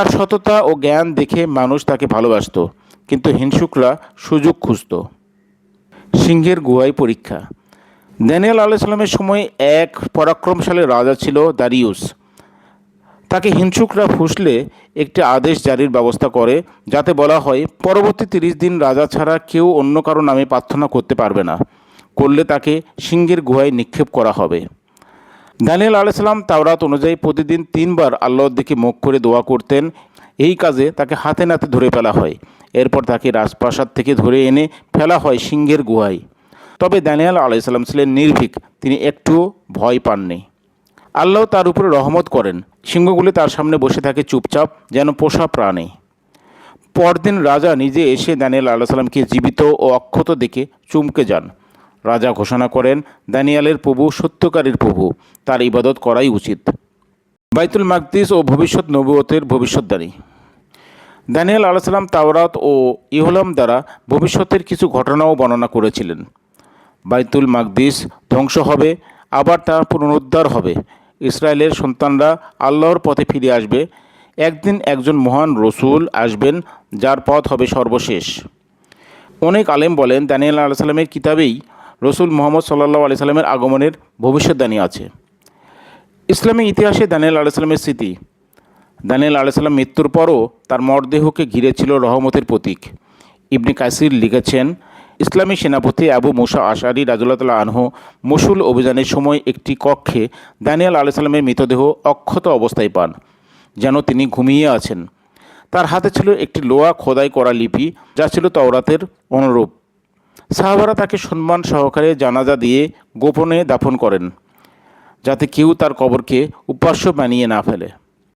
তার সততা ও জ্ঞান দেখে মানুষ তাকে ভালোবাসত, কিন্তু হিংসুকরা সুযোগ খুঁজত। সিংহের গুহায় পরীক্ষা। ড্যানিয়েল আলাইসাল্লামের সময় এক পরাক্রমশালী রাজা ছিল দারিউস। তাকে হিংসুকরা ফুসলে একটি আদেশ জারির ব্যবস্থা করে, যাতে বলা হয়, পরবর্তী তিরিশ দিন রাজা ছাড়া কেউ অন্য কারও নামে প্রার্থনা করতে পারবে না। করলে তাকে সিংহের গুহায় নিক্ষেপ করা হবে। দানিয়েল আলাইসাল্লাম তাওরাত অনুযায়ী প্রতিদিন তিনবার আল্লাহর দিকে মুখ করে দোয়া করতেন। এই কাজে তাকে হাতে নাতে ধরে ফেলা হয়। এরপর তাকে রাজপ্রাসাদ থেকে ধরে এনে ফেলা হয় সিংহের গুহায়। তবে দানিয়াল আলাইসাল্লাম ছিলেন নির্ভীক, তিনি একটুও ভয় পাননি। আল্লাহ তার উপরে রহমত করেন। সিংহগুলি তার সামনে বসে থাকে চুপচাপ, যেন পোষা প্রাণী। পরদিন রাজা নিজে এসে দানিয়াল আল্লাহ সাল্লামকে জীবিত ও অক্ষত দেখে চুমকে যান। রাজা ঘোষণা করেন, দানিয়ালের প্রভু সত্যকারীর প্রভু, তার ইবাদত করাই উচিত। বাইতুল মাকদিস ও ভবিষ্যৎ নবুয়তের ভবিষ্যৎদানী দানিয়াল আল্লাহ সাল্লাম তাওরাত ও ইহলাম দ্বারা ভবিষ্যতের কিছু ঘটনাও বর্ণনা করেছিলেন। বাইতুল মাকদিস ধ্বংস হবে, আবার তা পুনরুদ্ধার হবে। ইসরায়েলের সন্তানরা আল্লাহর পথে ফিরে আসবে। একদিন একজন মহান রসুল আসবেন, যার পথ হবে সর্বশেষ। অনেক আলেম বলেন, দানিয়াল আল্লাহ সাল্লামের কিতাবেই রসুল মোহাম্মদ সাল্লাহ আলি সাল্লামের আগমনের ভবিষ্যৎবাণী আছে। ইসলামী ইতিহাসে দানিয়াল আল্লাহ সাল্লামের স্মৃতি। দানিয়াল আল্লাহ সাল্লাম মৃত্যুর পরও তার মরদেহকে ঘিরে ছিল রহমতের প্রতীক। ইবনে কাসির লিখেছেন, ইসলামী সেনাপতি আবু মুসা আশারি রাজুল্লাহ আনহু মসুল অভিযানের সময় একটি কক্ষে দানিয়াল আলাহ সাল্লামের মৃতদেহ অক্ষত অবস্থায় পান, যেন তিনি ঘুমিয়ে আছেন। তার হাতে ছিল একটি লোয়া খোদাই করা লিপি, যা ছিল তওরাতের অনুরূপ। সাহাবারা তাকে সম্মান সহকারে জানাজা দিয়ে গোপনে দাফন করেন, যাতে কেউ তার কবরকে উপাস্য বানিয়ে না ফেলে।